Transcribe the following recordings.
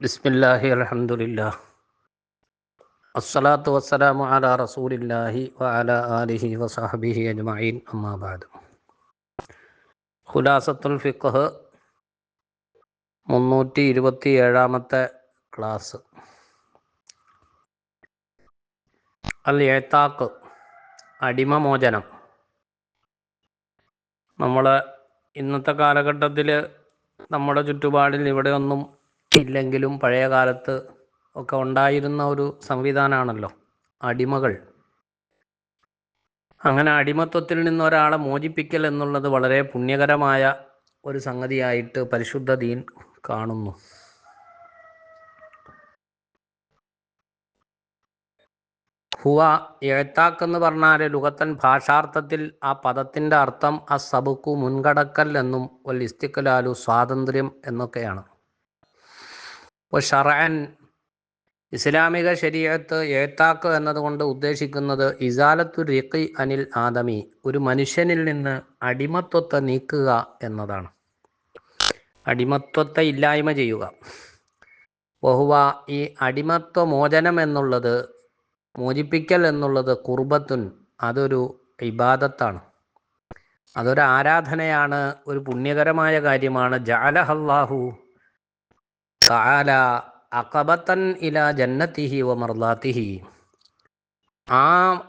ബിസ്മില്ലാഹി അലഹമുല്ലാ അസ്സലാത്തു വസ്സലാമു അലാ റസൂലില്ലാഹി വഅലാ ആലിഹി വസഹബിഹി അജ്മഈൻ അമ്മാ ബഅദ് ഖുലാസത്തുൽ ഫിഖ്ഹ് മുന്നൂറ്റി ഇരുപത്തി ഏഴാമത്തെ ക്ലാസ്. അൽ ഏത്താക്ക് അടിമമോചനം. നമ്മൾ ഇന്നത്തെ കാലഘട്ടത്തിൽ നമ്മുടെ ചുറ്റുപാടിൽ ഇവിടെയൊന്നും ഇല്ലെങ്കിലും പഴയ കാലത്ത് ഒക്കെ ഉണ്ടായിരുന്ന ഒരു സംവിധാനമാണല്ലോ അടിമകൾ. അങ്ങനെ അടിമത്വത്തിൽ നിന്ന് ഒരാളെ മോചിപ്പിക്കൽ എന്നുള്ളത് വളരെ പുണ്യകരമായ ഒരു സംഗതിയായിട്ട് പരിശുദ്ധ ദീൻ കാണുന്നു. ഹുവ എഴുത്താക്ക് എന്ന് പറഞ്ഞാൽ ലുഗത്തൻ ഭാഷാർത്ഥത്തിൽ ആ പദത്തിന്റെ അർത്ഥം ആ സബുക്കു മുൻകടക്കൽ എന്നും ഒരു ഇസ്തിക്കലാലു സ്വാതന്ത്ര്യം എന്നൊക്കെയാണ്. ഇപ്പോൾ ഷറൻ ഇസ്ലാമിക ശരീരത്ത് ഏത്താക്ക് എന്നതുകൊണ്ട് ഉദ്ദേശിക്കുന്നത് ഇസാലത്തു റിഖി അനിൽ ആദമി ഒരു മനുഷ്യനിൽ നിന്ന് അടിമത്വത്തെ നീക്കുക എന്നതാണ്. അടിമത്വത്തെ ഇല്ലായ്മ ചെയ്യുക. ബഹുവ ഈ അടിമത്വ മോചനം എന്നുള്ളത് മോചിപ്പിക്കൽ എന്നുള്ളത് കുർബത്തുൻ അതൊരു ഇബാദത്താണ്. അതൊരു ആരാധനയാണ് ഒരു പുണ്യകരമായ കാര്യമാണ്. ജാലഹല്ലാഹു തആല അഖബത്തൻ ഇല ജന്നത്തിഹി വ മർദാത്തിഹി. ആ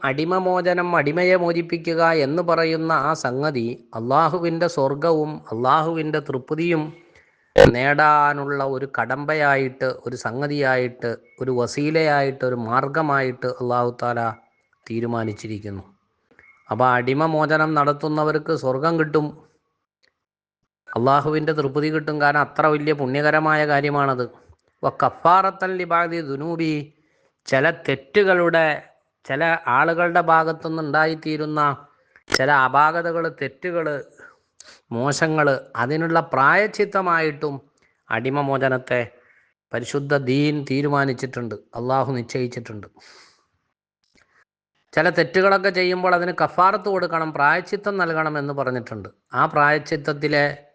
അടിമമോചനം അടിമയെ മോചിപ്പിക്കുക എന്ന് പറയുന്ന ആ സംഗതി അള്ളാഹുവിന്റെ സ്വർഗവും അള്ളാഹുവിന്റെ തൃപ്തിയും നേടാനുള്ള ഒരു കടമ്പയായിട്ട് ഒരു സംഗതിയായിട്ട് ഒരു വസീലയായിട്ട് ഒരു മാർഗമായിട്ട് അള്ളാഹു താല തീരുമാനിച്ചിരിക്കുന്നു. അപ്പോൾ അടിമമോചനം നടത്തുന്നവർക്ക് സ്വർഗം കിട്ടും. അള്ളാഹുവിന്റെ തൃപ്തി കിട്ടും കാരണം അത്ര വലിയ പുണ്യകരമായ കാര്യമാണത്. കഫാറത്തൽ ലിബാദി ദുനൂബി ചില തെറ്റുകളുടെ ചില ആളുകളുടെ ഭാഗത്തുനിന്ന് ഉണ്ടായിത്തീരുന്ന ചില അപാകതകൾ തെറ്റുകൾ മോശങ്ങൾ അതിനുള്ള പ്രായച്ചിത്തമായിട്ടും അടിമമോചനത്തെ പരിശുദ്ധ ദീൻ തീരുമാനിച്ചിട്ടുണ്ട്. അള്ളാഹു നിശ്ചയിച്ചിട്ടുണ്ട്. ചില തെറ്റുകളൊക്കെ ചെയ്യുമ്പോൾ അതിന് കഫാറത്ത് കൊടുക്കണം പ്രായച്ചിത്തം നൽകണം എന്ന് പറഞ്ഞിട്ടുണ്ട്. ആ പ്രായച്ചിത്തത്തിലെ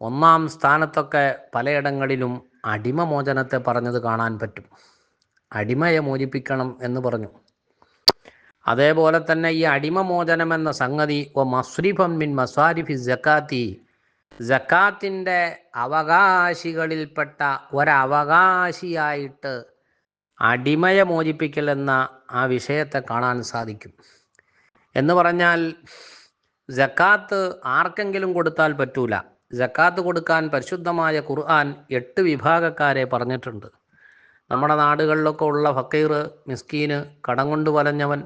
ഒന്നാം സ്ഥാനത്തൊക്കെ പലയിടങ്ങളിലും അടിമമോചനത്തെ പറഞ്ഞത് കാണാൻ പറ്റും. അടിമയെ മോചിപ്പിക്കണം എന്ന് പറഞ്ഞു. അതേപോലെ തന്നെ ഈ അടിമമോചനം എന്ന സംഗതി ഒ മസ്രിഫം മിൻ മസാരിഫി ജക്കാത്തി ജക്കാത്തിന്റെ അവകാശികളിൽപ്പെട്ട ഒരവകാശിയായിട്ട് അടിമയെ മോചിപ്പിക്കൽ എന്ന ആ വിഷയത്തെ കാണാൻ സാധിക്കും. എന്ന് പറഞ്ഞാൽ ജക്കാത്ത് ആർക്കെങ്കിലും കൊടുത്താൽ പറ്റൂല. ജക്കാത്ത് കൊടുക്കാൻ പരിശുദ്ധമായ ഖുർആൻ എട്ട് വിഭാഗക്കാരെ പറഞ്ഞിട്ടുണ്ട്. നമ്മുടെ നാടുകളിലൊക്കെ ഉള്ള ഫക്കീർ മിസ്കീന് കടം കൊണ്ട് വലഞ്ഞവൻ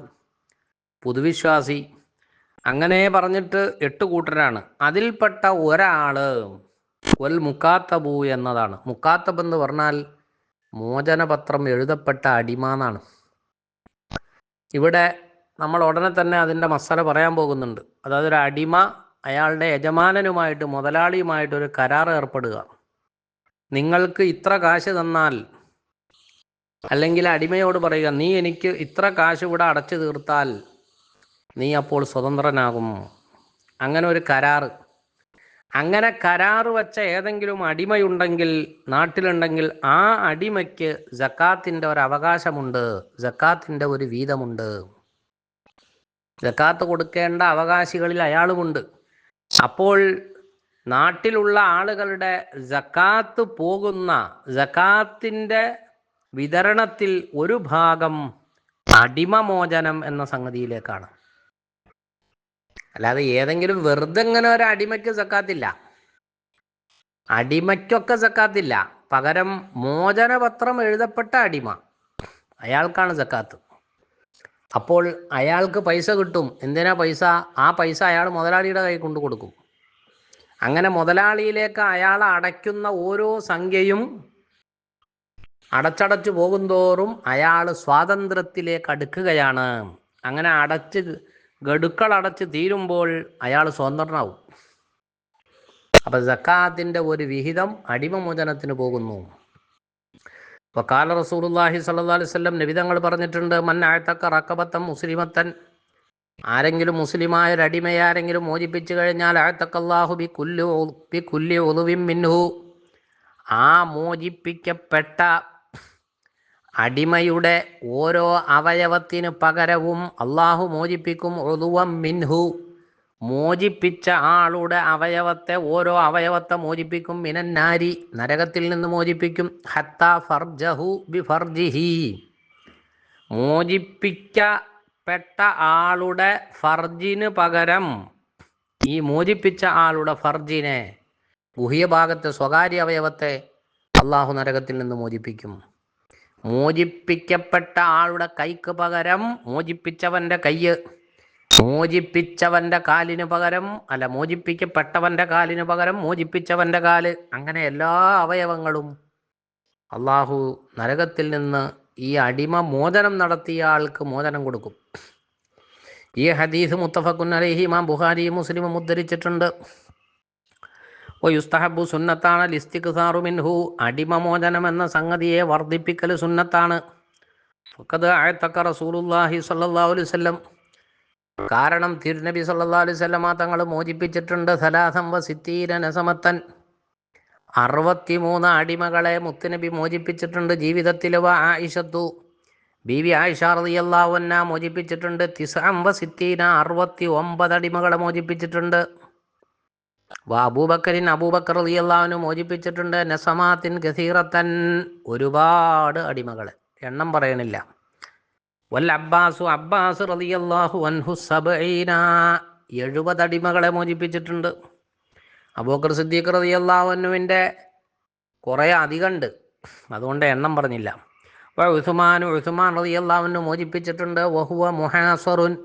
പുതുവിശ്വാസി അങ്ങനെ പറഞ്ഞിട്ട് എട്ട് കൂട്ടരാണ്. അതിൽപ്പെട്ട ഒരാൾ ഒൽ മുക്കാത്തബു എന്നതാണ്. മുക്കാത്തബ് എന്ന് പറഞ്ഞാൽ മോചനപത്രം എഴുതപ്പെട്ട അടിമ എന്നാണ്. ഇവിടെ നമ്മൾ ഉടനെ തന്നെ അതിന്റെ മസാല പറയാൻ പോകുന്നുണ്ട്. അതായത് ഒരു അടിമ അയാളുടെ യജമാനനുമായിട്ട് മുതലാളിയുമായിട്ട് ഒരു കരാർ ഏർപ്പെടുക. നിങ്ങൾക്ക് ഇത്ര കാശ് തന്നാൽ അല്ലെങ്കിൽ അടിമയോട് പറയുക നീ എനിക്ക് ഇത്ര കാശ് ഇവിടെ അടച്ചു തീർത്താൽ നീ അപ്പോൾ സ്വതന്ത്രനാകും. അങ്ങനെ ഒരു കരാറ്. അങ്ങനെ കരാറ് വച്ച ഏതെങ്കിലും അടിമയുണ്ടെങ്കിൽ നാട്ടിലുണ്ടെങ്കിൽ ആ അടിമയ്ക്ക് ജക്കാത്തിന്റെ ഒരു അവകാശമുണ്ട് ജക്കാത്തിന്റെ ഒരു വീതമുണ്ട്. ജക്കാത്ത് കൊടുക്കേണ്ട അവകാശികളിൽ അയാളുമുണ്ട്. അപ്പോൾ നാട്ടിലുള്ള ആളുകളുടെ ജക്കാത്ത് പോകുന്ന ജക്കാത്തിന്റെ വിതരണത്തിൽ ഒരു ഭാഗം അടിമമോചനം എന്ന സംഗതിയിലേക്കാണ്. അല്ലാതെ ഏതെങ്കിലും വെറുതെ ഇങ്ങനെ ഒരു അടിമയ്ക്ക് സക്കാത്തില്ല. അടിമയ്ക്കൊക്കെ സക്കാത്തില്ല. പകരം മോചനപത്രം എഴുതപ്പെട്ട അടിമ. അയാൾക്കാണ് സക്കാത്ത്. അപ്പോൾ അയാൾക്ക് പൈസ കിട്ടും. എന്തിനാ പൈസ? ആ പൈസ അയാൾ മുതലാളിയുടെ കൈ കൊണ്ടു കൊടുക്കും. അങ്ങനെ മുതലാളിയിലേക്ക് അയാൾ അടയ്ക്കുന്ന ഓരോ സംഖ്യയും അടച്ചടച്ചു പോകുന്തോറും അയാൾ സ്വാതന്ത്ര്യത്തിലേക്ക് അടുക്കുകയാണ്. അങ്ങനെ അടച്ച് ഗഡുക്കൾ അടച്ച് തീരുമ്പോൾ അയാൾ സ്വതന്ത്രനാവും. അപ്പൊ ജക്കാത്തിന്റെ ഒരു വിഹിതം അടിമമോചനത്തിന് പോകുന്നു. ഇപ്പൊ കാല റസൂലുല്ലാഹി സല്ലാ അലൈഹി സ്വല്ലം നബിതങ്ങൾ പറഞ്ഞിട്ടുണ്ട് മൻ ആഴത്തക്ക റക്കബത്തം മുസ്ലിമത്തൻ ആരെങ്കിലും മുസ്ലിമായ അടിമയെ ആരെങ്കിലും മോചിപ്പിച്ചു കഴിഞ്ഞാൽ ആഴത്തക്കല്ലാഹു ബി കുല്ലു ബി കുല്ലി ഒതുവിം മിൻഹു ആ മോചിപ്പിക്കപ്പെട്ട അടിമയുടെ ഓരോ അവയവത്തിന് പകരവും അള്ളാഹു മോചിപ്പിക്കും ഒതുവം മിൻഹു. മോചിപ്പിച്ച ആളുടെ അവയവത്തെ ഓരോ അവയവത്തെ മോചിപ്പിക്കും. മിനന്നാരി നരകത്തിൽ നിന്ന് മോചിപ്പിക്കും. ഹത്ത ഫർജഹു ബി ഫർജിഹി മോചിപ്പിക്കപ്പെട്ട ആളുടെ ഫർജിന് പകരം ഈ മോചിപ്പിച്ച ആളുടെ ഫർജിനെ ഗുഹ്യഭാഗത്തെ സ്വകാര്യ അവയവത്തെ അള്ളാഹു നരകത്തിൽ നിന്ന് മോചിപ്പിക്കും. മോചിപ്പിക്കപ്പെട്ട ആളുടെ കൈക്ക് പകരം മോചിപ്പിച്ചവന്റെ കയ്യ് മോചിപ്പിച്ചവന്റെ കാലിന് പകരം അല്ല മോചിപ്പിക്കപ്പെട്ടവന്റെ കാലിന് പകരം മോചിപ്പിച്ചവന്റെ കാൽ. അങ്ങനെ എല്ലാ അവയവങ്ങളും അള്ളാഹു നരകത്തിൽ നിന്ന് ഈ അടിമ മോചനം നടത്തിയ ആൾക്ക് മോചനം കൊടുക്കും. ഈ ഹദീസ് മുത്തഫക്കുൻ അലഹി ഇമാം ബുഹാരി മുസ്ലിമും ഉദ്ധരിച്ചിട്ടുണ്ട്. ഓ യുസ്തഹബു സുന്നത്താണ് ലിസ്തിഖ്സാറു മിൻഹു അടിമ മോചനം എന്ന സംഗതിയെ വർദ്ധിപ്പിക്കൽ സുന്നത്താണ്. ഫക്കത് ആയത്തക്ക സ്വല്ലല്ലാഹു അലൈഹി വസല്ലം കാരണം തിരുനബി സല്ലാ അലൈഹി വസല്ലമ തങ്ങൾ മോചിപ്പിച്ചിട്ടുണ്ട് സലാസം വ സിത്തീന നസമത്തൻ അറുപത്തിമൂന്ന് അടിമകളെ മുത്തുനബി മോചിപ്പിച്ചിട്ടുണ്ട് ജീവിതത്തിൽ വ ആയിഷത്തു. ബീവി ആയിഷ റളിയല്ലാഹു അൻഹ മോചിപ്പിച്ചിട്ടുണ്ട് തിസ്അം വ സിത്തീന അറുപത്തി ഒമ്പത് അടിമകളെ മോചിപ്പിച്ചിട്ടുണ്ട്. വ അബൂബക്കറിൻ അബൂബക്കർ റളിയല്ലാഹുവിന് മോചിപ്പിച്ചിട്ടുണ്ട് നസമാത്തിൻ ഗസീറത്തൻ ഒരുപാട് അടിമകളെ. എണ്ണം പറയണില്ല. വൽ അബ്ബാസു അബ്ബാസ് റളിയല്ലാഹു അൻഹു സബഈന. എഴുപത് അടിമകളെ മോചിപ്പിച്ചിട്ടുണ്ട്. അബൂബക്കർ സിദ്ദീഖ് റളിയല്ലാഹു അൻഹുവിന്റെ കുറേ അധികമുണ്ട് അതുകൊണ്ട് എണ്ണം പറഞ്ഞില്ല. വ ഉസ്മാൻ ഉസ്മാൻ റളിയല്ലാഹു അൻഹു മോചിപ്പിച്ചിട്ടുണ്ട്. വഹുവ മുഹാസറുൻ.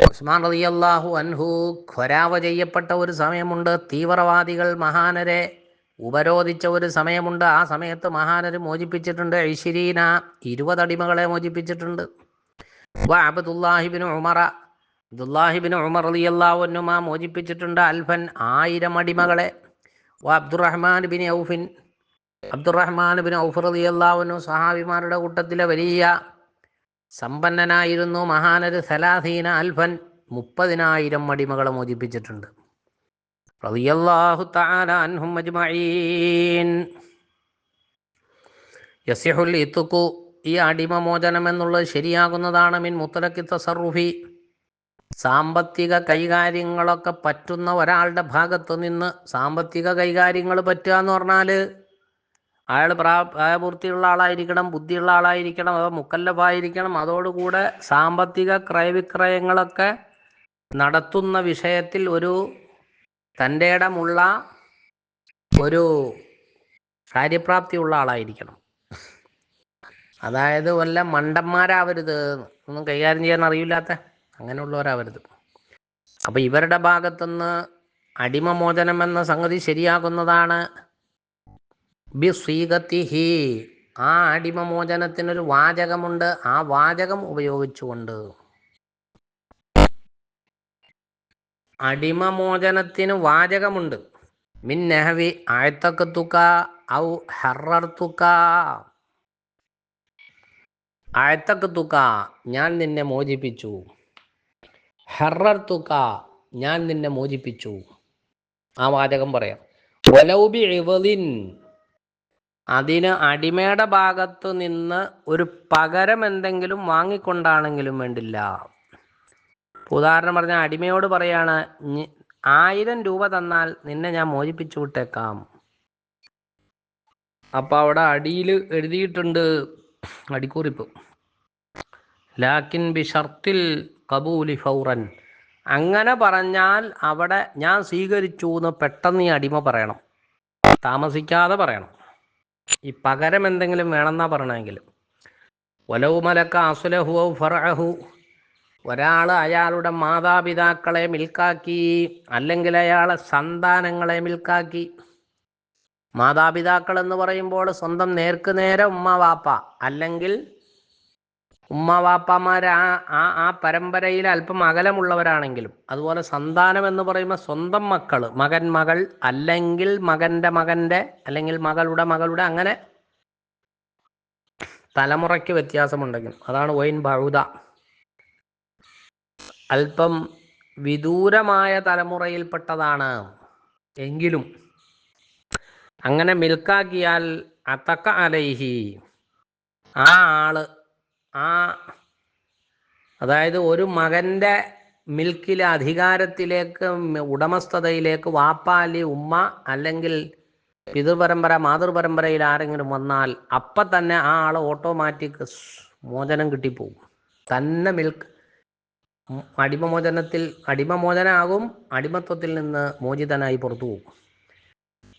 ഉസ്മാൻ റളിയല്ലാഹു അൻഹു ഖൊരാവ ചെയ്യപ്പെട്ട ഒരു സമയമുണ്ട്. തീവ്രവാദികൾ മഹാനരെ ഉപരോധിച്ച ഒരു സമയമുണ്ട്. ആ സമയത്ത് മഹാനര് മോചിപ്പിച്ചിട്ടുണ്ട്. ഐശ്വരീന ഇരുപതടിമകളെ മോചിപ്പിച്ചിട്ടുണ്ട്. വ അബ്ദുല്ലാഹിബിൻ ഉമറ. അബ്ദുല്ലാഹിബിന് ഉമർ റളിയല്ലാഹു അൻഹുമ മോചിപ്പിച്ചിട്ടുണ്ട് അൽഫൻ ആയിരം അടിമകളെ. വ അബ്ദുറഹ്മാൻ ബിൻ ഔഫിൻ. അബ്ദുറഹ്മാൻ ബിൻ ഔഫർ റളിയല്ലാഹു അൻഹു സഹാബിമാരുടെ കൂട്ടത്തിലെ വലിയ സമ്പന്നനായിരുന്നു മഹാനര് സലാധീന അൽഫൻ. മുപ്പതിനായിരം അടിമകളെ മോചിപ്പിച്ചിട്ടുണ്ട്. റളിയല്ലാഹു തആല അൻഹും അജ്മഈൻ. യസിഹുൽ ഇത്തുക്കു ഈ അടിമമോചനം എന്നുള്ളത് ശരിയാകുന്നതാണ് മിൻ മുത്തലക്കി തസറുഫി സാമ്പത്തിക കൈകാര്യങ്ങളൊക്കെ പറ്റുന്ന ഒരാളുടെ ഭാഗത്ത് നിന്ന് സാമ്പത്തിക കൈകാര്യങ്ങൾ പറ്റുക എന്ന് പറഞ്ഞാൽ അയാൾ പ്രാ പ്രായപൂർത്തിയുള്ള ആളായിരിക്കണം ബുദ്ധിയുള്ള ആളായിരിക്കണം അതോ മുക്കല്ലഫായിരിക്കണം. അതോടുകൂടെ സാമ്പത്തിക ക്രയവിക്രയങ്ങളൊക്കെ നടത്തുന്ന വിഷയത്തിൽ ഒരു തന്റെ ഇടമുള്ള ഒരു കാര്യപ്രാപ്തിയുള്ള ആളായിരിക്കണം. അതായത് വല്ല മണ്ടന്മാരാവരുത്. ഒന്നും കൈകാര്യം ചെയ്യാൻ അറിയില്ലാത്ത അങ്ങനെയുള്ളവരാവരുത്. അപ്പോൾ ഇവരുടെ ഭാഗത്തുനിന്ന് അടിമമോചനം എന്ന സംഗതി ശരിയാകുന്നതാണ്. ബി സ്വീകത്തിഹി ആ അടിമമോചനത്തിനൊരു വാചകമുണ്ട്. ആ വാചകം ഉപയോഗിച്ചുകൊണ്ട്. അടിമമോചനത്തിന് വാചകമുണ്ട്. മിൻ നെഹവി ആഴ്ത്തക്കത്തുക്ക ഔ ഹറർത്തുക്ക. ആഴ്ത്തക്കത്തുക്ക ഞാൻ നിന്നെ മോചിപ്പിച്ചു. ഹറർത്തുക്ക ഞാൻ നിന്നെ മോചിപ്പിച്ചു. ആ വാചകം പറയാം. ഒലൗബി ഇവലിൻ അതിന് അടിമയുടെ ഭാഗത്തു നിന്ന് ഒരു പകരം എന്തെങ്കിലും വാങ്ങിക്കൊണ്ടാണെങ്കിലും വേണ്ടില്ല. ഉദാഹരണം പറഞ്ഞ അടിമയോട് പറയാണ് "ഞ- ആയിരം രൂപ തന്നാൽ നിന്നെ ഞാൻ മോചിപ്പിച്ചു വിട്ടേക്കാം. അപ്പൊ അവിടെ അടിയിൽ എഴുതിയിട്ടുണ്ട് അടിക്കുറിപ്പ്. ലാക്കിൻ ബി ഷർത്തിൽ കബൂലി ഫൗറൻ. അങ്ങനെ പറഞ്ഞാൽ അവിടെ ഞാൻ സ്വീകരിച്ചു എന്ന് പെട്ടെന്ന് ഈ അടിമ പറയണം. താമസിക്കാതെ പറയണം. ഈ പകരം എന്തെങ്കിലും വേണമെന്നാ പറയണമെങ്കിൽ. വലവ് മലക്ക അസുലഹു ഫറഹു ഒരാൾ അയാളുടെ മാതാപിതാക്കളെ മിൽക്കാക്കി അല്ലെങ്കിൽ അയാളെ സന്താനങ്ങളെ മിൽക്കാക്കി. മാതാപിതാക്കൾ എന്ന് പറയുമ്പോൾ സ്വന്തം നേർക്ക് നേരെ ഉമ്മ വാപ്പ. അല്ലെങ്കിൽ ഉമ്മ വാപ്പമാർ ആ ആ പരമ്പരയിൽ അല്പം അകലമുള്ളവരാണെങ്കിലും അതുപോലെ സന്താനം എന്ന് പറയുമ്പോൾ സ്വന്തം മക്കൾ മകൻ മകൾ അല്ലെങ്കിൽ മകന്റെ മകന്റെ അല്ലെങ്കിൽ മകളുടെ മകളുടെ അങ്ങനെ തലമുറയ്ക്ക് വ്യത്യാസമുണ്ടെങ്കിൽ അതാണ് വൈൻ ബഴുത അല്പം വിദൂരമായ തലമുറയിൽപ്പെട്ടതാണ്. എങ്കിലും അങ്ങനെ മിൽക്കാക്കിയാൽ അതക്ക അലൈഹി. ആ ആൾ ആ അതായത് ഒരു മകന്റെ മിൽക്കിലെ അധികാരത്തിലേക്ക് ഉടമസ്ഥതയിലേക്ക് വാപ്പാലി ഉമ്മ അല്ലെങ്കിൽ പിതൃപരമ്പര മാതൃപരമ്പരയിൽ ആരെങ്കിലും വന്നാൽ അപ്പം തന്നെ ആ ആൾ ഓട്ടോമാറ്റിക് മോചനം കിട്ടിപ്പോകും. തന്നെ മിൽക്ക് അടിമമോചനത്തിൽ അടിമമോചനാകും അടിമത്വത്തിൽ നിന്ന് മോചിതനായി പുറത്തു പോകും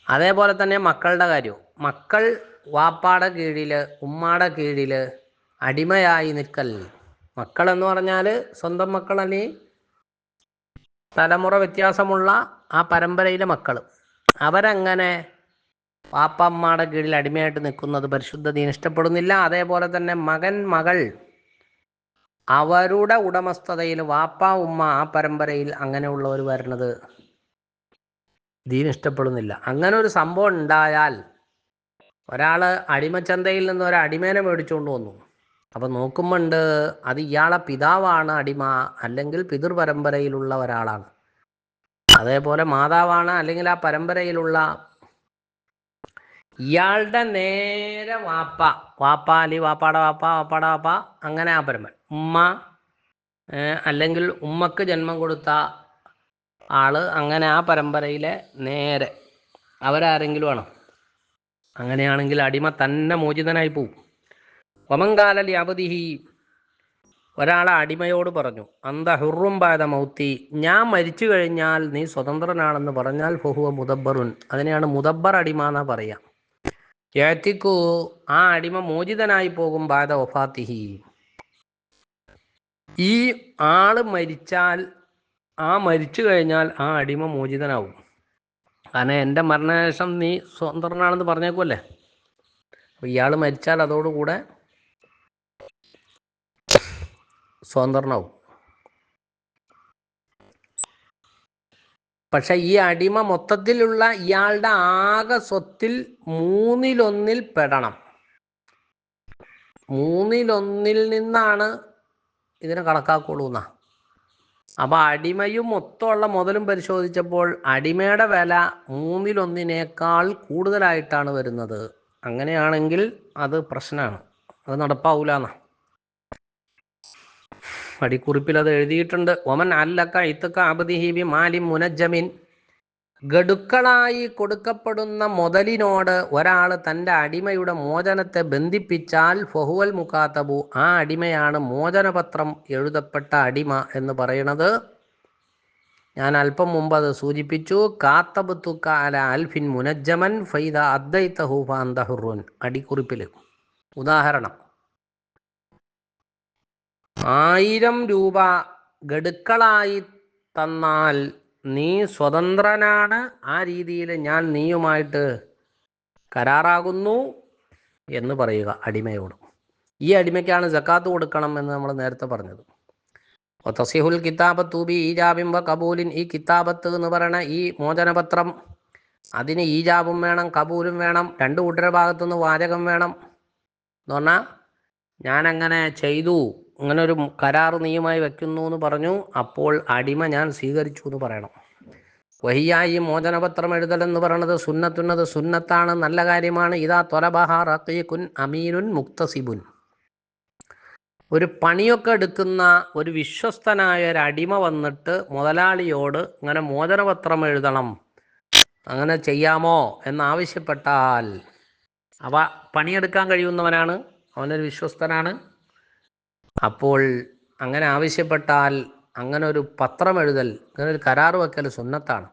അതേപോലെ തന്നെ മക്കളുടെ കാര്യവും. മക്കൾ വാപ്പാടെ കീഴിൽ ഉമ്മാടെ കീഴിൽ അടിമയായി നിൽക്കൽ. മക്കൾ എന്ന് പറഞ്ഞാൽ സ്വന്തം മക്കൾ അല്ലെങ്കിൽ തലമുറ വ്യത്യാസമുള്ള ആ പരമ്പരയിലെ മക്കൾ അവരങ്ങനെ വാപ്പമ്മയുടെ കീഴിൽ അടിമയായിട്ട് നിൽക്കുന്നത് പരിശുദ്ധ ദീൻ ഇഷ്ടപ്പെടുന്നില്ല. അതേപോലെ തന്നെ മകൻ മകൾ അവരുടെ ഉടമസ്ഥതയിൽ വാപ്പ ഉമ്മ ആ പരമ്പരയിൽ അങ്ങനെയുള്ളവർ വരുന്നത് ദീൻ ഇഷ്ടപ്പെടുന്നില്ല. അങ്ങനെ ഒരു സംഭവം ഉണ്ടായാൽ ഒരാൾ അടിമച്ചന്തയിൽ നിന്ന് ഒരു അടിമേനെ മേടിച്ചുകൊണ്ട് വന്നു. അപ്പം നോക്കുമ്പോണ്ട് അത് ഇയാളെ പിതാവാണ് അടിമ അല്ലെങ്കിൽ പിതൃപരമ്പരയിലുള്ള ഒരാളാണ്. അതേപോലെ മാതാവാണ് അല്ലെങ്കിൽ ആ പരമ്പരയിലുള്ള ഇയാളുടെ നേരെ വാപ്പ വാപ്പ അല്ലെങ്കിൽ വാപ്പാടെ വാപ്പ വാപ്പാടെ വാപ്പ അങ്ങനെ ആ പരമ്പര. ഉമ്മ അല്ലെങ്കിൽ ഉമ്മക്ക് ജന്മം കൊടുത്ത ആൾ അങ്ങനെ ആ പരമ്പരയിലെ നേരെ. അവരാരെങ്കിലും ആണോ? അങ്ങനെയാണെങ്കിൽ അടിമ തന്നെ മോചിതനായി പോവും. ഒമങ്കാലലി അവധിഹി ഒരാളെ അടിമയോട് പറഞ്ഞു അന്ത ഹുറും പാത മൗത്തി. ഞാൻ മരിച്ചു കഴിഞ്ഞാൽ നീ സ്വതന്ത്രനാണെന്ന് പറഞ്ഞാൽ ഫഹുവ മുദബ്ബറുൻ. അതിനെയാണ് മുദബ്ബർ അടിമ എന്നാ പറയാ. ഏത്തിക്കു ആ അടിമ മോചിതനായി പോകും ബാധ ഒഫാത്തിഹി ഈ ആൾ മരിച്ചാൽ ആ മരിച്ചു കഴിഞ്ഞാൽ ആ അടിമ മോചിതനാവും. കാരണം എന്റെ മരണശേഷം നീ സ്വതന്ത്രനാണെന്ന് പറഞ്ഞേക്കുമല്ലേ അപ്പോൾ ഇയാൾ മരിച്ചാൽ അതോടുകൂടെ സ്വതന്ത്രനാവും. പക്ഷെ ഈ അടിമ മൊത്തത്തിലുള്ള ഇയാളുടെ ആകെ സ്വത്തിൽ മൂന്നിലൊന്നിൽ പെടണം. മൂന്നിലൊന്നിൽ നിന്നാണ് ഇതിനെ കണക്കാക്കുള്ളൂ എന്നാ. അപ്പൊ അടിമയും മൊത്തമുള്ള മുതലും പരിശോധിച്ചപ്പോൾ അടിമയുടെ വില മൂന്നിലൊന്നിനേക്കാൾ കൂടുതലായിട്ടാണ് വരുന്നത്. അങ്ങനെയാണെങ്കിൽ അത് പ്രശ്നമാണ് അത് നടപ്പാവൂലെന്നാ. പടിക്കുറിപ്പിൽ അത് എഴുതിയിട്ടുണ്ട്. ഒമൻ അല്ലക്ക ഇത്തക്ക അബദിഹീബി മാലിം മുനജ്ജമിൻ ഗഡുക്കളായി കൊടുക്കപ്പെടുന്ന മുതലിനോട് ഒരാൾ തന്റെ അടിമയുടെ മോചനത്തെ ബന്ധിപ്പിച്ചാൽ ഫഹുവൽ മുഖാത്തബു ആ അടിമയാണ് മോചനപത്രം എഴുതപ്പെട്ട അടിമ എന്ന് പറയുന്നത് ഞാൻ അല്പം മുമ്പ് അത് സൂചിപ്പിച്ചു. കാത്തബുത്തുക്ക തുക്കാല അൽഫിൻ മുനജ്ജമൻ ഫൈദ അദ്ദൈത്തഹു ഫാന്തഹുറുൻ. അടിക്കുറിപ്പിൽ. ഉദാഹരണം. ആയിരം രൂപ ഗഡുക്കളായി തന്നാൽ നീ സ്വതന്ത്രനാണ്. ആ രീതിയിൽ ഞാൻ നീയുമായിട്ട് കരാറാകുന്നു എന്ന് പറയുക അടിമയോട്. ഈ അടിമയ്ക്കാണ് ജക്കാത്ത് കൊടുക്കണം എന്ന് നമ്മൾ നേരത്തെ പറഞ്ഞത്. തസിഹുൽ കിതാബത്ത് ബി ഈജാബിം വ കബൂലിൻ. ഈ കിതാബത്ത് എന്ന് പറയുന്ന ഈ മോചനപത്രം അതിന് ഈജാബും വേണം കബൂലും വേണം രണ്ട് കൂട്ടരുടെ ഭാഗത്തുനിന്ന് വാചകം വേണം എന്ന് പറഞ്ഞാൽ ഞാനങ്ങനെ ചെയ്തു. അങ്ങനെ ഒരു കരാർ നീയുമായി വെക്കുന്നു എന്ന് പറഞ്ഞു. അപ്പോൾ അടിമ ഞാൻ സ്വീകരിച്ചു എന്ന് പറയണം. വഹിയായി മോചനപത്രം എഴുതലെന്ന് പറയുന്നത് സുന്നത്തുന്നത് സുന്നത്താണ്. നല്ല കാര്യമാണ്. ഇതാ തൊലബഹ റഖീഖുൻ അമീനുൻ മുക്തസിബുൻ. ഒരു പണിയൊക്കെ എടുക്കുന്ന ഒരു വിശ്വസ്തനായ ഒരു അടിമ വന്നിട്ട് മുതലാളിയോട് ഇങ്ങനെ മോചനപത്രം എഴുതണം. അങ്ങനെ ചെയ്യാമോ എന്നാവശ്യപ്പെട്ടാൽ അവ പണിയെടുക്കാൻ കഴിയുന്നവനാണ്. അവനൊരു വിശ്വസ്തനാണ്. അപ്പോൾ അങ്ങനെ ആവശ്യപ്പെട്ടാൽ അങ്ങനെ ഒരു പത്രം എഴുതൽ അങ്ങനെ ഒരു കരാർ വെക്കൽ സുന്നത്താണ്.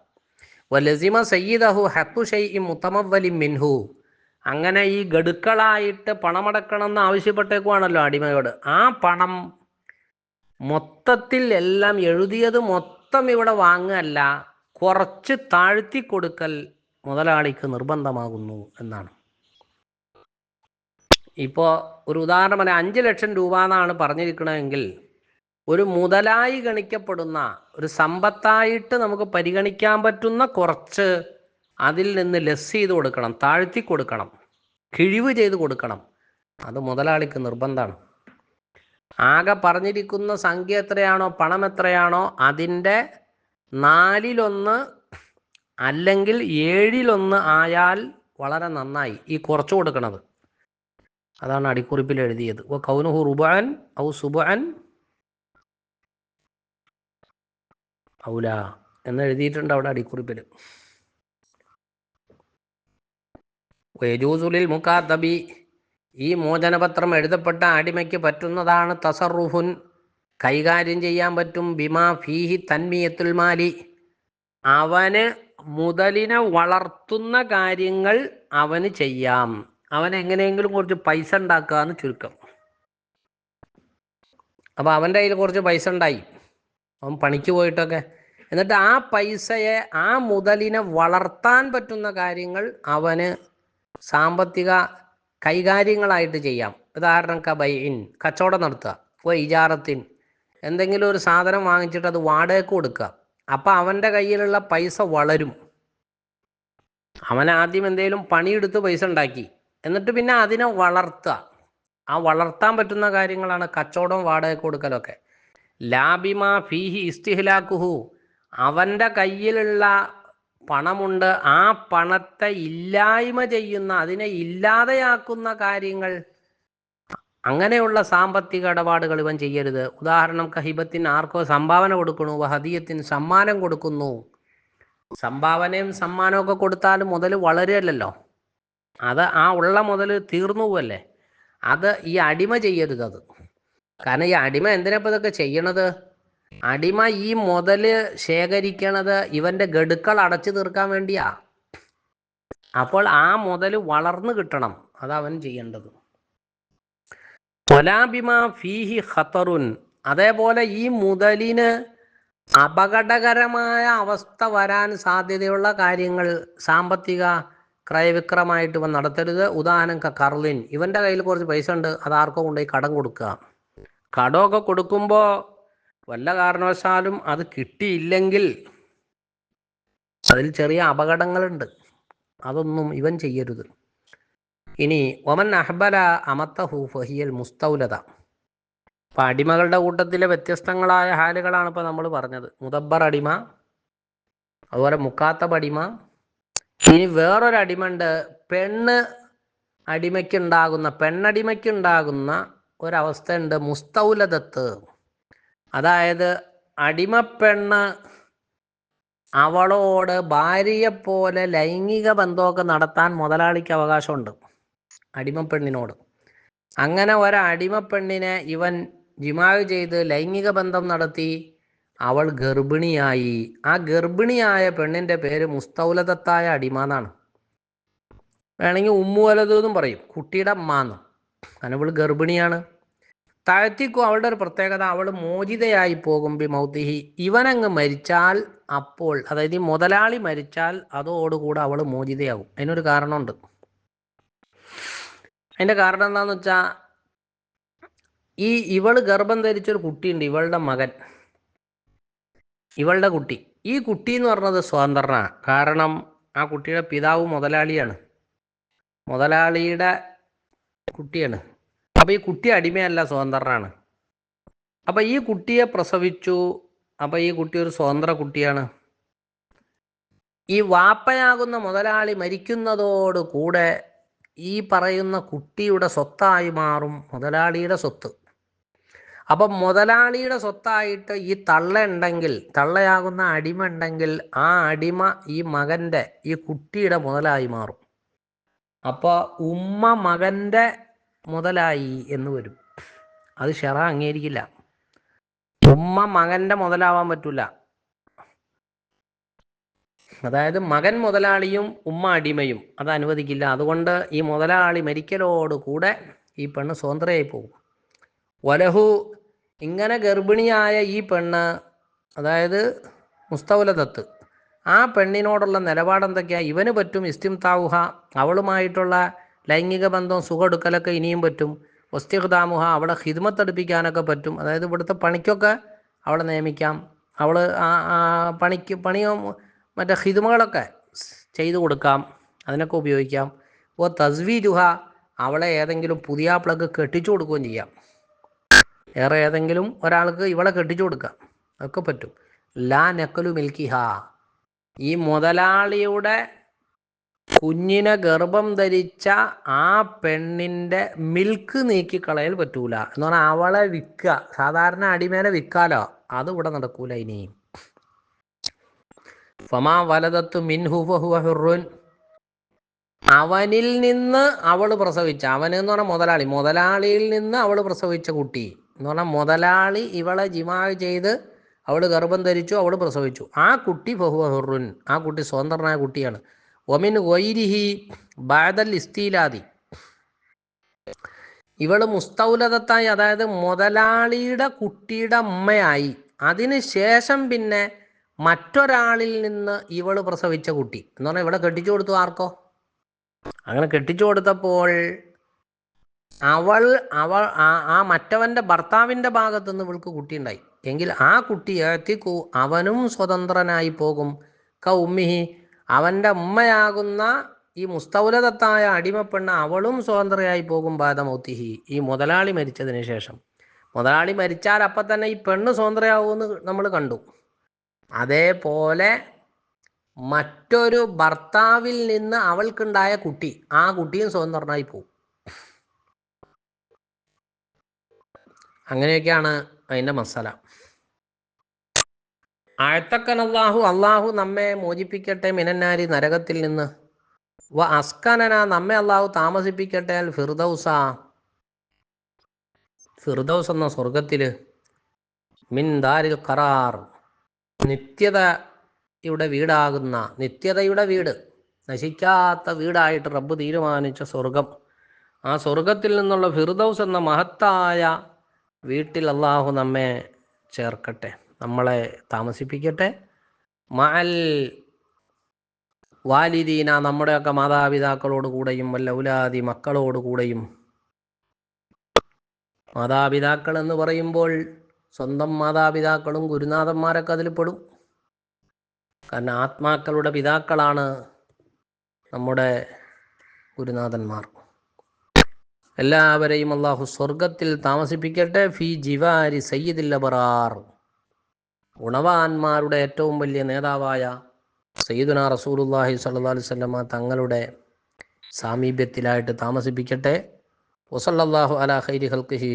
വലസിമ സയ്യിദഹു ഹത്തു ഷെയ്ഇ മുത്തമവലി മിൻഹു. അങ്ങനെ ഈ ഗഡുക്കളായിട്ട് പണമടക്കണം എന്ന് ആവശ്യപ്പെട്ടേക്കുവാണല്ലോ അടിമയോട്. ആ പണം മൊത്തത്തിൽ എല്ലാം എഴുതിയത് മൊത്തം ഇവിടെ വാങ്ങുകയല്ല കുറച്ച് താഴ്ത്തി കൊടുക്കൽ മുതലാളിക്ക് നിർബന്ധമാകുന്നു എന്നാണ്. ഇപ്പോൾ ഒരു ഉദാഹരണം പറയാം അഞ്ച് ലക്ഷം രൂപ എന്നാണ് പറഞ്ഞിരിക്കണമെങ്കിൽ ഒരു മുതലായി ഗണിക്കപ്പെടുന്ന ഒരു സമ്പത്തായിട്ട് നമുക്ക് പരിഗണിക്കാൻ പറ്റുന്ന കുറച്ച് അതിൽ നിന്ന് ലെസ് ചെയ്ത് കൊടുക്കണം താഴ്ത്തി കൊടുക്കണം കിഴിവ് ചെയ്ത് കൊടുക്കണം. അത് മുതലാളിക്ക് നിർബന്ധമാണ്. ആകെ പറഞ്ഞിരിക്കുന്ന സംഖ്യ എത്രയാണോ പണം എത്രയാണോ അതിന്റെ നാലിലൊന്ന് അല്ലെങ്കിൽ ഏഴിലൊന്ന് ആയാൽ വളരെ നന്നായി ഈ കുറച്ച് കൊടുക്കണത്. അതാണ് അടിക്കുറിപ്പിൽ എഴുതിയത്. ഓ കൗനുഹു റുബാൻ ഔ സുബാൻ ഔല എന്ന് എഴുതിയിട്ടുണ്ട് അവിടെ അടിക്കുറിപ്പിൽ. വയജൂസുലിൽ മുക്കാത്തബി ഈ മോചനപത്രം എഴുതപ്പെട്ട അടിമയ്ക്ക് പറ്റുന്നതാണ് തസറുഹുൻ കൈകാര്യം ചെയ്യാൻ പറ്റും ബിമാ ഫീഹി തന്മിയത്തുൽ മാലി. അവന് മുതലിനെ വളർത്തുന്ന കാര്യങ്ങൾ അവന് ചെയ്യാം. അവൻ എങ്ങനെയെങ്കിലും കുറച്ച് പൈസ ഉണ്ടാക്കുക എന്ന് ചുരുക്കം. അപ്പൊ അവന്റെ കയ്യിൽ കുറച്ച് പൈസ ഉണ്ടായി. അവൻ പണിക്ക് പോയിട്ടൊക്കെ. എന്നിട്ട് ആ പൈസയെ ആ മുതലിനെ വളർത്താൻ പറ്റുന്ന കാര്യങ്ങൾ അവന് സാമ്പത്തിക കൈകാര്യങ്ങളായിട്ട് ചെയ്യാം. ഉദാഹരണം കബൈൻ കച്ചവടം നടത്തുക ഇപ്പോൾ ഇജാറത്തിൻ എന്തെങ്കിലും ഒരു സാധനം വാങ്ങിച്ചിട്ട് അത് വാടകയ്ക്ക് കൊടുക്കുക. അപ്പം അവന്റെ കയ്യിലുള്ള പൈസ വളരും. അവൻ ആദ്യം എന്തെങ്കിലും പണിയെടുത്ത് പൈസ ഉണ്ടാക്കി. എന്നിട്ട് പിന്നെ അതിനെ വളർത്തുക. ആ വളർത്താൻ പറ്റുന്ന കാര്യങ്ങളാണ് കച്ചവടം വാടക കൊടുക്കലൊക്കെ. ലാബിമ ഫീഹി ഇസ്തിഹ്ലാക്കുഹു അവന്റെ കയ്യിലുള്ള പണമുണ്ട്. ആ പണത്തെ ഇല്ലായ്മ ചെയ്യുന്ന അതിനെ ഇല്ലാതെയാക്കുന്ന കാര്യങ്ങൾ. അങ്ങനെയുള്ള സാമ്പത്തിക ഇടപാടുകൾ ഇവൻ ചെയ്യരുത്. ഉദാഹരണം കഹിബത്തിന് ആർക്കോ സംഭാവന കൊടുക്കണു ഹദിയത്തിന് സമ്മാനം കൊടുക്കുന്നു. സംഭാവനയും സമ്മാനവും ഒക്കെ കൊടുത്താൽ മുതൽ വളരുമല്ലോ അത് ആ ഉള്ള മുതൽ തീർന്നു പോവല്ലേ? അത് ഈ അടിമ ചെയ്യരുത് അത്. കാരണം ഈ അടിമ എന്തിനപ്പോൾ ഇതൊക്കെ ചെയ്യണത്? അടിമ ഈ മുതൽ ശേഖരിക്കണത് ഇവന്റെ ഗഡുക്കൾ അടച്ചു തീർക്കാൻ വേണ്ടിയാ. അപ്പോൾ ആ മുതൽ വളർന്നു കിട്ടണം. അത് അവൻ ചെയ്യേണ്ടത്. ഒലാബിമ ഫീഹി ഖത്തറുൻ. അതേപോലെ ഈ മുതലിന് അപകടകരമായ അവസ്ഥ വരാൻ സാധ്യതയുള്ള കാര്യങ്ങൾ സാമ്പത്തിക ക്രയവിക്രമായിട്ട് ഇവൻ നടത്തരുത്. ഉദാഹരണം കർലിൻ. ഇവന്റെ കയ്യിൽ കുറച്ച് പൈസ ഉണ്ട് അത് ആർക്കോ കൊണ്ടുപോയി കടം കൊടുക്കുക. കടമൊക്കെ കൊടുക്കുമ്പോൾ വല്ല കാരണവശാലും അത് കിട്ടിയില്ലെങ്കിൽ അതിൽ ചെറിയ അപകടങ്ങളുണ്ട്. അതൊന്നും ഇവൻ ചെയ്യരുത്. ഇനി ഒമൻ അഹ്ബല അമത്തഹു ഫഹിയൽ മുസ്തൗലത. അപ്പം അടിമകളുടെ കൂട്ടത്തിലെ വ്യത്യസ്തങ്ങളായ ഹാലുകളാണ് ഇപ്പോൾ നമ്മൾ പറഞ്ഞത്. മുദബ്ബർ അടിമ അതുപോലെ മുക്കാത്തബ് അടിമ ഇനി വേറൊരു അടിമണ്ട് പെണ്ണ് അടിമയ്ക്കുണ്ടാകുന്ന പെണ്ണടിമയ്ക്കുണ്ടാകുന്ന ഒരവസ്ഥയുണ്ട്. മുസ്തൗലതത്ത് അതായത് അടിമ അടിമപ്പെണ്ണ് അവളോട് ഭാര്യയെപ്പോലെ ലൈംഗിക ബന്ധമൊക്കെ നടത്താൻ മുതലാളിക്ക് അവകാശമുണ്ട്. അടിമപ്പെണ്ണിനോട് അങ്ങനെ ഒരടിമപ്പെണ്ണിനെ ഇവൻ ജിമാവ് ചെയ്ത് ലൈംഗിക ബന്ധം നടത്തി അവൾ ഗർഭിണിയായി. ആ ഗർഭിണിയായ പെണ്ണിന്റെ പേര് മുസ്തൗലതത്തായ അടിമ എന്നാണ് വേണമെങ്കിൽ ഉമ്മുവലത് എന്നും പറയും. കുട്ടിയുടെ അമ്മ എന്ന് കാരണം ഇവൾ ഗർഭിണിയാണ്. താഴ്ത്തിക്കും അവളുടെ ഒരു പ്രത്യേകത അവൾ മോചിതയായി പോകും ബി മൗതിഹി ഇവനങ്ങ് മരിച്ചാൽ അപ്പോൾ അതായത് ഈ മുതലാളി മരിച്ചാൽ അതോടുകൂടെ അവൾ മോചിതയാകും. അതിനൊരു കാരണമുണ്ട്. അതിന്റെ കാരണം എന്താണെന്ന് വെച്ചാൽ ഈ ഇവൾ ഗർഭം ധരിച്ചൊരു കുട്ടിയുണ്ട് ഇവളുടെ മകൻ. ഇവളുടെ കുട്ടി. ഈ കുട്ടി എന്ന് പറഞ്ഞത് സ്വതന്ത്രനാണ് കാരണം ആ കുട്ടിയുടെ പിതാവ് മുതലാളിയാണ്. മുതലാളിയുടെ കുട്ടിയാണ്. അപ്പൊ ഈ കുട്ടി അടിമയല്ല സ്വതന്ത്രനാണ്. അപ്പൊ ഈ കുട്ടിയെ പ്രസവിച്ചു. അപ്പൊ ഈ കുട്ടി ഒരു സ്വതന്ത്ര കുട്ടിയാണ്. ഈ വാപ്പയാകുന്ന മുതലാളി മരിക്കുന്നതോട് കൂടെ ഈ പറയുന്ന കുട്ടിയുടെ സ്വത്തായി മാറും മുതലാളിയുടെ സ്വത്ത്. അപ്പം മുതലാളിയുടെ സ്വത്തായിട്ട് ഈ തള്ള ഉണ്ടെങ്കിൽ തള്ളയാകുന്ന അടിമ ഉണ്ടെങ്കിൽ ആ അടിമ ഈ മകന്റെ ഈ കുട്ടിയുടെ മുതലായി മാറും. അപ്പോൾ ഉമ്മ മകന്റെ മുതലായി എന്ന് വരും. അത് ഷെറ അംഗീകരിക്കില്ല. ഉമ്മ മകന്റെ മുതലാവാൻ പറ്റൂല. അതായത് മകൻ മുതലാളിയും ഉമ്മ അടിമയും അത് അനുവദിക്കില്ല. അതുകൊണ്ട് ഈ മുതലാളി മരിക്കലോട് കൂടെ ഈ പെണ്ണ് സ്വതന്ത്രയായി പോകും. വലഹു ഇങ്ങനെ ഗർഭിണിയായ ഈ പെണ്ണ് അതായത് മുസ്തവലദത്ത് ആ പെണ്ണിനോടുള്ള നിലപാട് എന്തൊക്കെയാ? ഇവന് പറ്റും ഇസ്തിം താവുഹ അവളുമായിട്ടുള്ള ലൈംഗിക ബന്ധം സുഖമെടുക്കലൊക്കെ ഇനിയും പറ്റും. വസ്തിഹ്ദാമുഹ അവളെ ഹിദ്മത്തെടുപ്പിക്കാനൊക്കെ പറ്റും. അതായത് ഇവിടുത്തെ പണിക്കൊക്കെ അവളെ നിയമിക്കാം. അവൾ ആ പണിക്ക് പണിയോ മറ്റേ ഹിദ്മകളൊക്കെ ചെയ്തു കൊടുക്കാം. അതിനൊക്കെ ഉപയോഗിക്കാം. ഓ തസ്വീജുഹ അവളെ ഏതെങ്കിലും പുതിയ പ്ലഗ് കെട്ടിച്ചു കൊടുക്കുകയും ചെയ്യാം. വേറെ ഏതെങ്കിലും ഒരാൾക്ക് ഇവളെ കെട്ടിച്ചു കൊടുക്കാം. ഒക്കെ പറ്റും. ലാ നക്കലു മിൽക്കിഹ. ഈ മുതലാളിയുടെ കുഞ്ഞിനെ ഗർഭം ധരിച്ച ആ പെണ്ണിന്റെ മിൽക്ക് നീക്കിക്കളയൽ പറ്റൂല എന്ന് പറഞ്ഞാൽ അവളെ വിൽക്കുക. സാധാരണ അടിമേനെ വിൽക്കാലോ? അത് ഇവിടെ നടക്കൂല ഇനി. ഫമാ വലതത്തു മിൻഹുഫഹുറുൻ അവനിൽ നിന്ന് അവൾ പ്രസവിച്ച അവനെന്ന് എന്ന് പറഞ്ഞാൽ മുതലാളി. മുതലാളിയിൽ നിന്ന് അവൾ പ്രസവിച്ച കുട്ടി. എന്ന് പറഞ്ഞാൽ മുതലാളി ഇവളെ ജിമാവ് ചെയ്ത് അവൾ ഗർഭം ധരിച്ചു അവൾ പ്രസവിച്ചു. ആ കുട്ടി ബഹുബഹുറുൻ ആ കുട്ടി സ്വതന്ത്രനായ കുട്ടിയാണ്. ഒമിൻ വൈരിഹി ബാദൽ ഇസ്തീലാദി. ഇവൾ മുസ്തൗലതത്തായി അതായത് മുതലാളിയുടെ കുട്ടിയുടെ അമ്മയായി. അതിനുശേഷം പിന്നെ മറ്റൊരാളിൽ നിന്ന് ഇവൾ പ്രസവിച്ച കുട്ടി. എന്ന് പറഞ്ഞാൽ ഇവിടെ കെട്ടിച്ചു കൊടുത്തു ആർക്കോ? അങ്ങനെ കെട്ടിച്ചു കൊടുത്തപ്പോൾ അവൾ അവൾ ആ മറ്റവന്റെ മറ്റവന്റെ ഭർത്താവിന്റെ ഭാഗത്തു നിന്ന് ഇവൾക്ക് കുട്ടിയുണ്ടായി. എങ്കിൽ ആ കുട്ടി എത്തിക്കൂ അവനും സ്വതന്ത്രനായി പോകും. ക ഉമ്മിഹി അവന്റെ ഉമ്മയാകുന്ന ഈ മുസ്തൗലതത്തായ അടിമപ്പെണ്ണ അവളും സ്വതന്ത്രയായി പോകും ബാധമൗത്തിഹി ഈ മുതലാളി മരിച്ചതിന് ശേഷം. മുതലാളി മരിച്ചാൽ അപ്പം തന്നെ ഈ പെണ്ണ് സ്വതന്ത്രയാവുമെന്ന് നമ്മൾ കണ്ടു. അതേപോലെ മറ്റൊരു ഭർത്താവിൽ നിന്ന് അവൾക്കുണ്ടായ കുട്ടി ആ കുട്ടിയും സ്വതന്ത്രനായി പോകും. അങ്ങനെയൊക്കെയാണ് അതിന്റെ മസാല. ആഴ്ത്തക്കൻ അള്ളാഹു അള്ളാഹു നമ്മെ മോചിപ്പിക്കട്ടെ മിനന്നാരി നരകത്തിൽ നിന്ന്. വ അസ്കനന നമ്മെ അള്ളാഹു താമസിപ്പിക്കട്ടെ അൽ ഫിർദൗസ. ഫിർദൗസ് എന്ന സ്വർഗത്തിൽ മിൻ ദാരിൽ ഖറാർ. നിത്യതയുടെ വീടാകുന്ന നിത്യതയുടെ വീട് നശിക്കാത്ത വീടായിട്ട് റബ്ബ് തീരുമാനിച്ച സ്വർഗം ആ സ്വർഗത്തിൽ നിന്നുള്ള ഫിർദൗസ് എന്ന മഹത്തായ വീട്ടിൽ അള്ളാഹു നമ്മെ ചേർക്കട്ടെ നമ്മളെ താമസിപ്പിക്കട്ടെ. മഅൽ വാലിദീന നമ്മുടെയൊക്കെ മാതാപിതാക്കളോട് കൂടെയും വല്ല ഉലാദി മക്കളോട് കൂടെയും. മാതാപിതാക്കൾ എന്ന് പറയുമ്പോൾ സ്വന്തം മാതാപിതാക്കളും ഗുരുനാഥന്മാരൊക്കെ അതിൽ പെടും. കാരണം ആത്മാക്കളുടെ പിതാക്കളാണ് നമ്മുടെ ഗുരുനാഥന്മാർ. എല്ലാവരെയും അള്ളാഹു സ്വർഗത്തിൽ താമസിപ്പിക്കട്ടെ. ഫി ജിവാരി സയ്യിദിൽ അബറാർ. ഗുണവാന്മാരുടെ ഏറ്റവും വലിയ നേതാവായ സയ്യിദുന റസൂലുല്ലാഹി സല്ലല്ലാഹു അലൈഹി വസല്ലമ തങ്ങളുടെ സാമീപ്യത്തിലായിട്ട് താമസിപ്പിക്കട്ടെ. വസല്ലാഹു അലാ ഖൈരി ഹൽക്കിഹി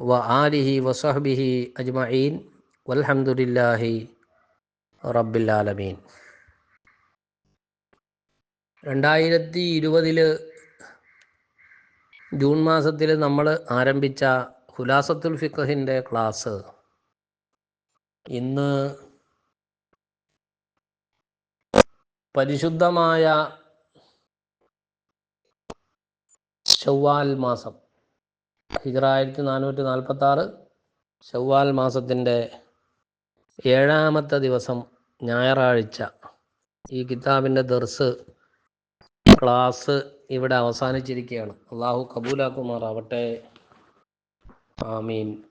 വ ആലിഹി വസഹബിഹി അജ്മഈൻ. വൽഹമുല്ലാഹി റബ്ബിൽ ആലമീൻ. രണ്ടായിരത്തി ഇരുപതിൽ ജൂൺ മാസത്തിൽ നമ്മൾ ആരംഭിച്ച ഹുലാസത്തുൽ ഫിഖഹിന്റെ ക്ലാസ് ഇന്ന് പരിശുദ്ധമായ ചൊവ്വാൽ മാസം ഹിജറായിരത്തി നാനൂറ്റി നാൽപ്പത്തി ആറ് ചൊവ്വാൽ മാസത്തിന്റെ ഏഴാമത്തെ ദിവസം ഞായറാഴ്ച ഈ കിതാബിന്റെ ദർസ് ക്ലാസ് ഇവിടെ അവസാനിച്ചിരിക്കുകയാണ്. അള്ളാഹു കബൂലാക്കുമാറാവട്ടെ. ആമീൻ.